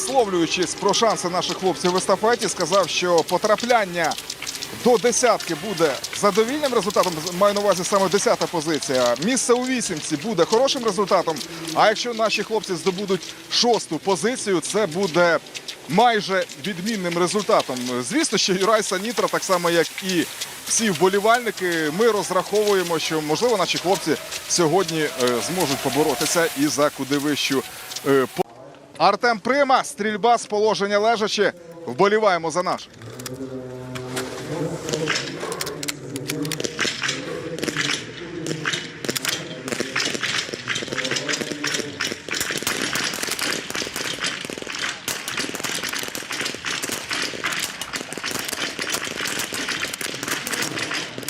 висловлюючись про шанси наших хлопців в естафеті, сказав, що потрапляння до десятки буде задовільним результатом. Маю на увазі саме десята позиція. Місце у вісімці буде хорошим результатом. А якщо наші хлопці здобудуть шосту позицію, це буде майже відмінним результатом. Звісно, що Юрай Санітра, так само як і всі вболівальники, ми розраховуємо, що можливо наші хлопці сьогодні е, зможуть поборотися і за куди вищу. е, по- Артем Прима, стрільба з положення лежачи. Вболіваємо за наш.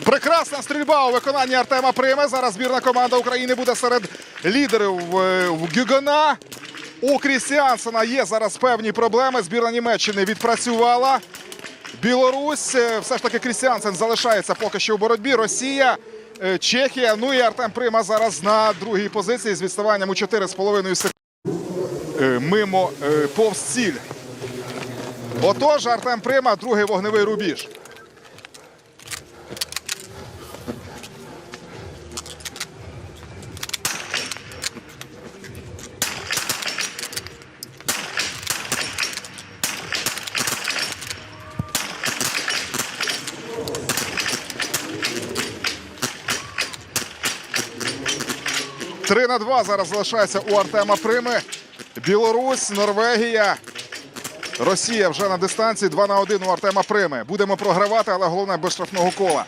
Прекрасна стрільба у виконанні Артема Приме. Зараз збірна команда України буде серед лідерів е, в Гюгона. У Крістіансена є зараз певні проблеми. Збірна Німеччини відпрацювала. Білорусь, е, все ж таки Крістіансен залишається поки що у боротьбі. Росія, е, Чехія. Ну і Артем Прима зараз на другій позиції з відставанням у 4,5 секунди. Е, Мимо повз ціль. Отож, Артем Прима, другий вогневий рубіж. На два зараз залишається у Артема Прими. Білорусь, Норвегія. Росія вже на дистанції 2 на 1 у Артема Прими. Будемо програвати, але головне без штрафного кола.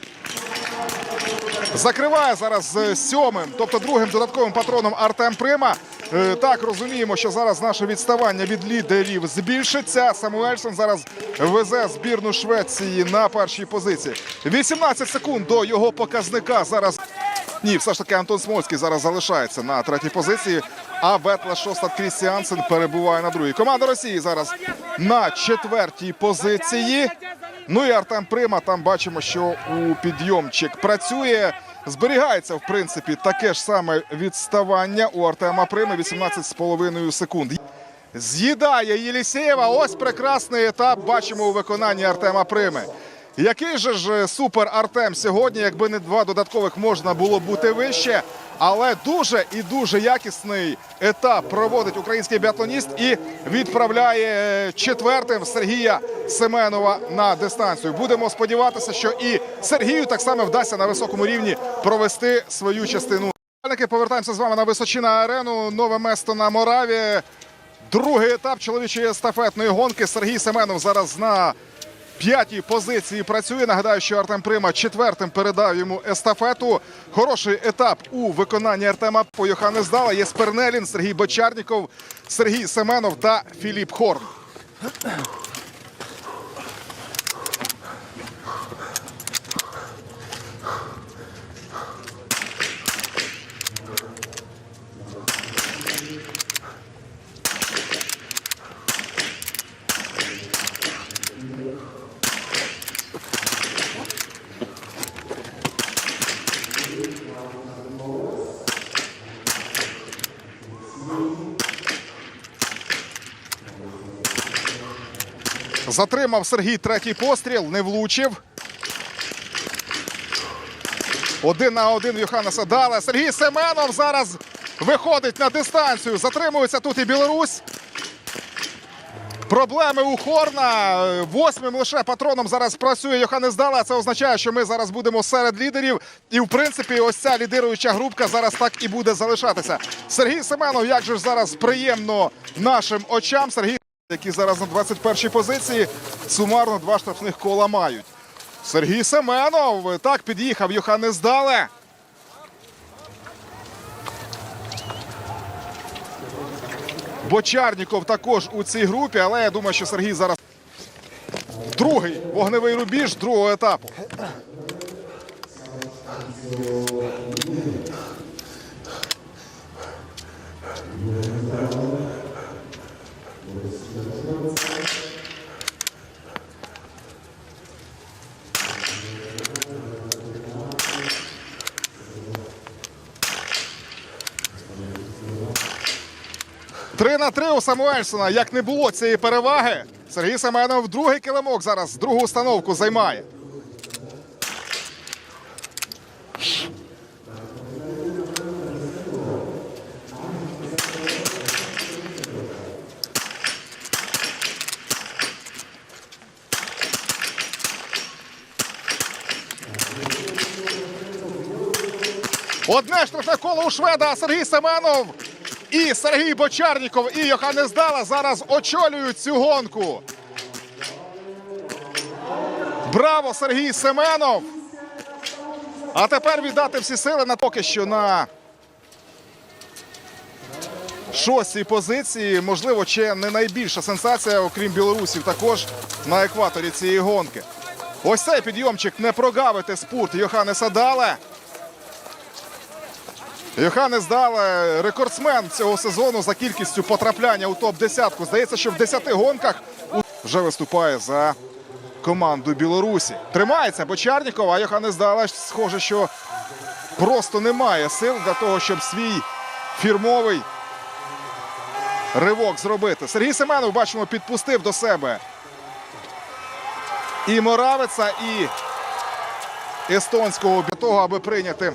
Закриває зараз сьомим, тобто другим додатковим патроном Артем Прима. Е, Так, розуміємо, що зараз наше відставання від лідерів збільшиться. Самуельсон зараз везе збірну Швеції на першій позиції. 18 секунд до його показника зараз. Ні, все ж таки Антон Смольський зараз залишається на третій позиції. А Ветла Шостат Крістіансен перебуває на другій. Команда Росії зараз на четвертій позиції. Ну і Артем Прима. Там бачимо, що у підйомчик працює. Зберігається, в принципі, таке ж саме відставання у Артема Прими 18,5 секунд. З'їдає Єлісєєва. Ось прекрасний етап бачимо у виконанні Артема Прими. Який же ж супер Артем сьогодні, якби не два додаткових можна було бути вище. Але дуже і дуже якісний етап проводить український біатлоніст і відправляє е, четвертим Сергія Семенова на дистанцію. Будемо сподіватися, що і Сергію так само вдасться на високому рівні провести свою частину. Повертаємося з вами на Височина арену. Нове место на Мораві. Другий етап чоловічої естафетної гонки. Сергій Семенов зараз на п'ятій позиції працює. Нагадаю, що Артем Прима четвертим передав йому естафету. Хороший етап у виконанні Артема по Йоханнес здала. Є Спернелін, Сергій Бочарніков, Сергій Семенов та Філіп Хорн. Затримав Сергій третій постріл, не влучив. Один на один в Йоханнеса Дала. Сергій Семенов зараз виходить на дистанцію. Затримується тут і Білорусь. Проблеми у Хорна. Восьмим лише патроном зараз працює Йоханнес Дала. Це означає, що ми зараз будемо серед лідерів. І, в принципі, ось ця лідируюча групка зараз так і буде залишатися. Сергій Семенов, як же ж зараз приємно нашим очам. Сергій, які зараз на 21-й позиції сумарно два штрафних кола мають. Сергій Семенов так під'їхав Йоханнес Дале. Бочарніков також у цій групі, але я думаю, що Сергій зараз другий вогневий рубіж другого етапу. Три на три у Самуельсона. Як не було цієї переваги, Сергій Семенов другий килимок зараз другу установку займає. Одне штрафне коло у шведа Сергій Семенов і Сергій Бочарніков і Йоханнес Дала зараз очолюють цю гонку. Браво, Сергій Семенов! А тепер віддати всі сили на поки що на шостій позиції. Можливо, ще не найбільша сенсація, окрім білорусів, також на екваторі цієї гонки. Ось цей підйомчик не прогавити спорт Йоханнеса Дале. Йоханнес Дале рекордсмен цього сезону за кількістю потрапляння у топ-10. Здається, що в 10 гонках вже виступає за команду Білорусі. Тримається Бочарніков, а Йоханнес Дале схоже, що просто немає сил для того, щоб свій фірмовий ривок зробити. Сергій Семенов, бачимо, підпустив до себе і Моравиця, і естонського для того, аби прийняти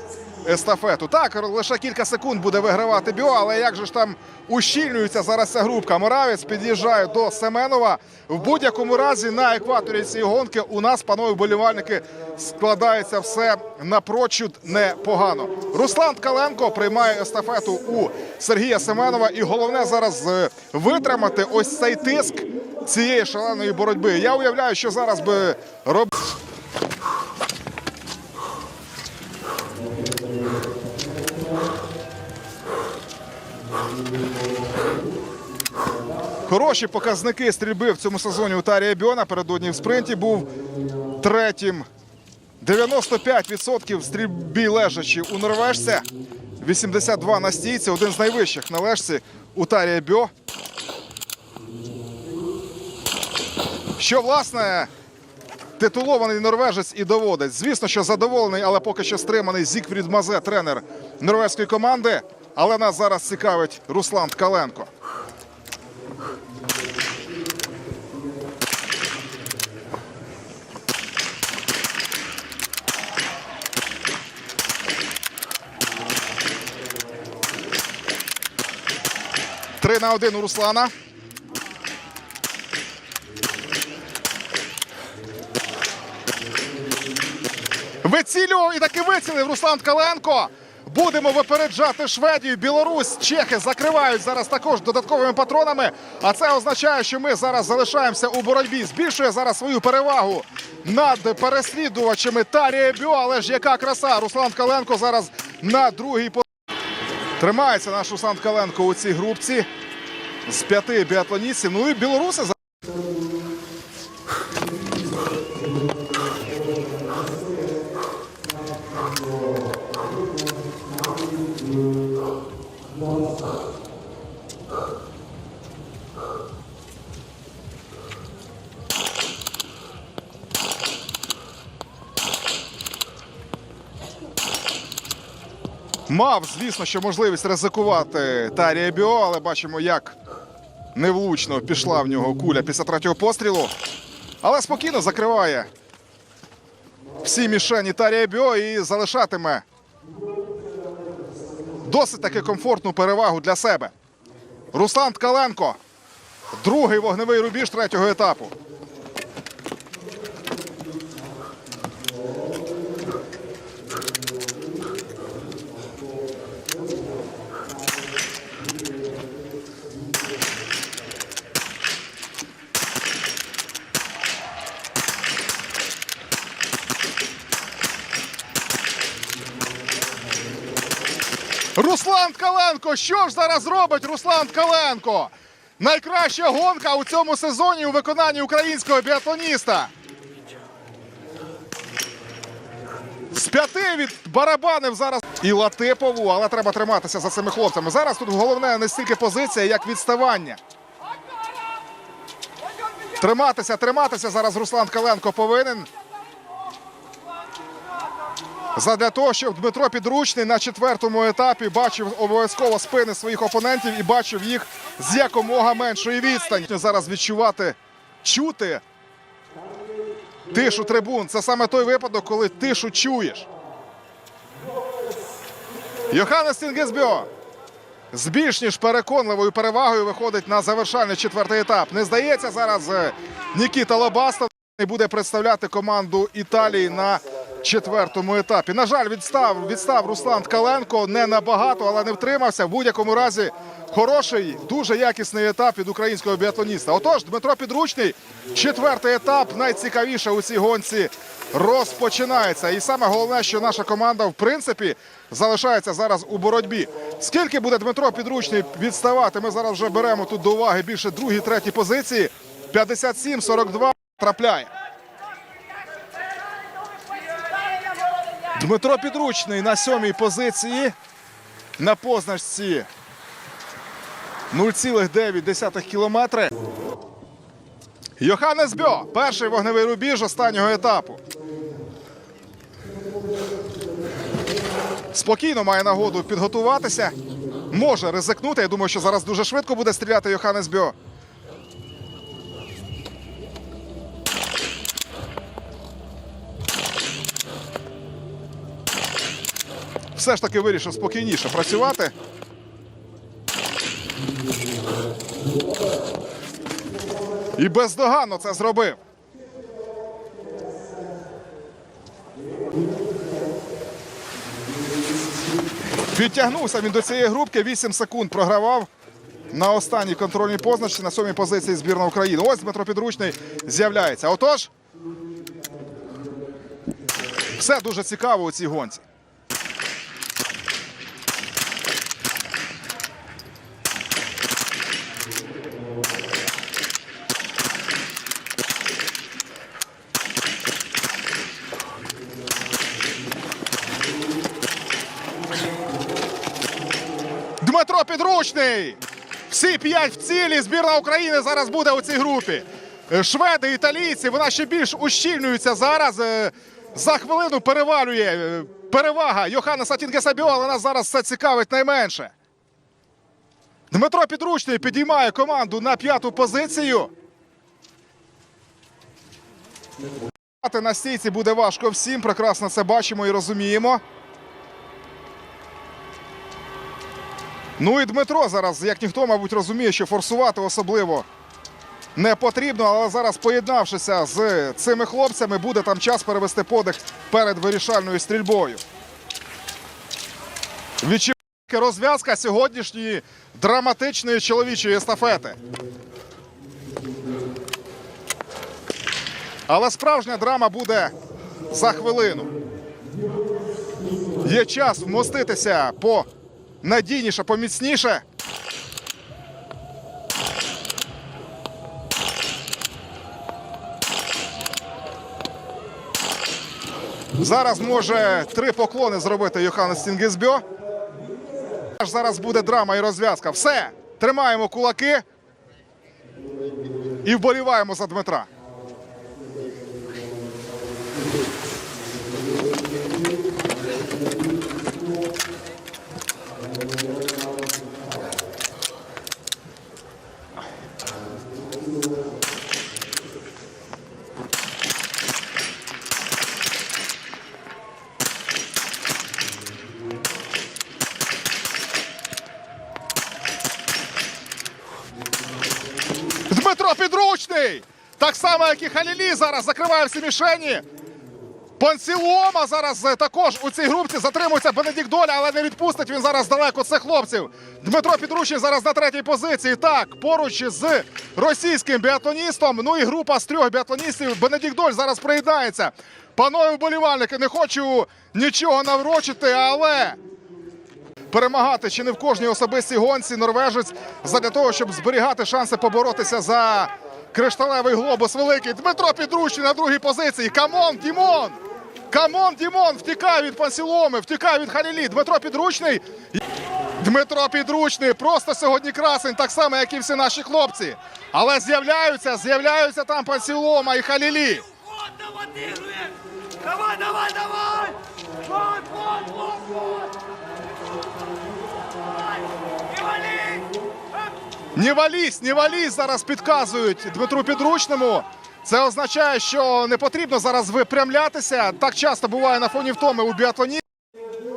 естафету. Так, лише кілька секунд буде вигравати Біо, але як же ж там ущільнюється зараз ця групка. Моравець під'їжджає до Семенова. В будь-якому разі на екваторі цієї гонки у нас, панове вболівальники, складається все напрочуд непогано. Руслан Ткаленко приймає естафету у Сергія Семенова. І головне зараз е, витримати ось цей тиск цієї шаленої боротьби. Я уявляю, що зараз би роб... Хороші показники стрільби в цьому сезоні у Тарія Біо. Напередодні в спринті був третім. 95% стрільбі лежачі у норвежця. 82 на стійці. Один з найвищих на лежці у Тарія Біо. Що, власне, титулований норвежець і доводить. Звісно, що задоволений, але поки що стриманий Зікфрід Мазе, тренер норвезької команди. Але нас зараз цікавить Руслан Ткаленко. Три на один у Руслана. Вицілював і таки вицілив Руслан Ткаленко. Будемо випереджати Шведію, Білорусь, Чехи закривають зараз також додатковими патронами. А це означає, що ми зараз залишаємося у боротьбі. Збільшує зараз свою перевагу над переслідувачами Тарія Бьо. Але ж яка краса! Руслан Ткаленко зараз на другій. Тримається наш Руслан Ткаленко у цій групці з п'яти біатлоністів. Ну і білоруси за- мав, звісно, що можливість ризикувати Тарія Біо, але бачимо, як невлучно пішла в нього куля після третього пострілу. Але спокійно закриває всі мішені Тарія Біо і залишатиме досить таки комфортну перевагу для себе. Руслан Ткаленко. Другий вогневий рубіж третього етапу. Руслан Ткаленко. Що ж зараз робить Руслан Ткаленко? Найкраща гонка у цьому сезоні у виконанні українського біатлоніста. З п'яти від барабанив зараз і Латипову, але треба триматися за цими хлопцями. Зараз тут головне не стільки позиція, як відставання. Триматися, триматися зараз Руслан Ткаленко повинен. Задля того, щоб Дмитро Підручний на четвертому етапі бачив обов'язково спини своїх опонентів і бачив їх з якомога меншої відстані. Зараз відчувати, чути тишу трибун. Це саме той випадок, коли тишу чуєш. Йоханнес Тінгесбьо з більш ніж переконливою перевагою виходить на завершальний четвертий етап. Не здається, зараз е, Нікіта Лобастов буде представляти команду Італії на четвертому етапі. На жаль, відстав, відстав Руслан Ткаленко не набагато, але не втримався. В будь-якому разі хороший, дуже якісний етап від українського біатлоніста. Отож, Дмитро Підручний, четвертий етап, найцікавіше у цій гонці розпочинається. І саме головне, що наша команда, в принципі, залишається зараз у боротьбі. Скільки буде Дмитро Підручний відставати? Ми зараз вже беремо тут до уваги більше другі, треті позиції. 57-42 трапляє. Дмитро Підручний на сьомій позиції. На позначці 0,9 кілометри. Йоханнес Бьо. Перший вогневий рубіж останнього етапу. Спокійно має нагоду підготуватися. Може ризикнути. Я думаю, що зараз дуже швидко буде стріляти Йоханнес Бьо. Все ж таки вирішив спокійніше працювати. І бездоганно це зробив. Підтягнувся він до цієї групки, 8 секунд програвав на останній контрольній позначці на сьомій позиції збірна України. Ось Дмитро Підручний з'являється. Отож, все дуже цікаво у цій гонці. Дмитро Підручний. Всі п'ять в цілі. Збірна України зараз буде у цій групі. Е, Шведи, італійці, вона ще більш ущільнюється зараз. Е, За хвилину перевалює е, перевага Йоханнеса Тінгесабіо, але нас зараз це цікавить найменше. Дмитро Підручний підіймає команду на п'яту позицію. На стійці буде важко всім. Прекрасно це бачимо і розуміємо. Ну і Дмитро зараз, як ніхто, мабуть, розуміє, що форсувати особливо не потрібно, але зараз, поєднавшися з цими хлопцями, буде там час перевести подих перед вирішальною стрільбою. Відчуває розв'язка сьогоднішньої драматичної чоловічої естафети. Але справжня драма буде за хвилину. Є час вмоститися по надійніше, поміцніше. Зараз може три поклони зробити Йоханнес Тінгізбьо. Аж Зараз буде драма і розв'язка. Все, тримаємо кулаки і вболіваємо за Дмитра. Дмитро Підручний! Так само, як і Халілі зараз закриває всі мішені. Пансілома зараз е, також у цій групці затримується Бенедикт Доля, але не відпустить він зараз далеко цих хлопців. Дмитро Підручний зараз на третій позиції. Так, поруч з російським біатлоністом. Ну і група з трьох біатлоністів. Бенедикт Доль зараз приєднається. Панове вболівальники, не хочу нічого наврочити, але перемагати чи не в кожній особистій гонці норвежець задля того, щоб зберігати шанси поборотися за кришталевий глобус великий. Дмитро Підручний на другій позиції. Камон, Дімон! Камон, Дімон! Втікає від Пансіломи, втікає від Халілі. Дмитро Підручний. Дмитро Підручний просто сьогодні красень, так само, як і всі наші хлопці. Але з'являються, з'являються там Пансілома і Халілі. Давай, давай, давай! Вот, вот, вот, вот! Не вали! Не валізь зараз підказують Дмитру Підручному. Це означає, що не потрібно зараз випрямлятися. Так часто буває на фоні втоми у біатлоні.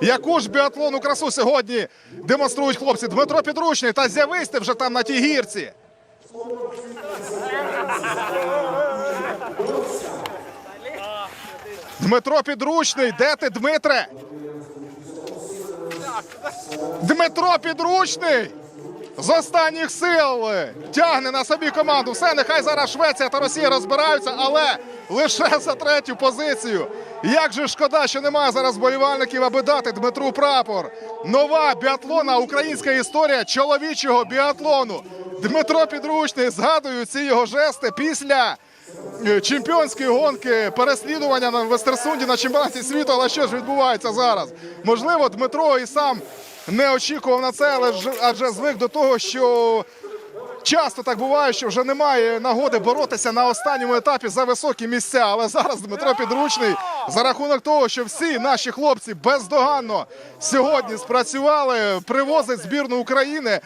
Яку ж біатлонну красу сьогодні демонструють хлопці Дмитро Підручний та з'явись ти вже там на тій гірці. Дмитро Підручний, де ти, Дмитре? Дмитро Підручний з останніх сил тягне на собі команду. Все, нехай зараз Швеція та Росія розбираються, але лише за третю позицію. Як же шкода, що немає зараз болівальників, аби дати Дмитру прапор. Нова біатлона, українська історія чоловічого біатлону. Дмитро Підручний згадую ці його жести після е, чемпіонської гонки переслідування на Вестерсунді на чемпіонаті світу. Але що ж відбувається зараз? Можливо, Дмитро і сам не очікував на це, але адже звик до того, що часто так буває, що вже немає нагоди боротися на останньому етапі за високі місця. Але зараз Дмитро Підручний за рахунок того, що всі наші хлопці бездоганно сьогодні спрацювали, привозить збірну України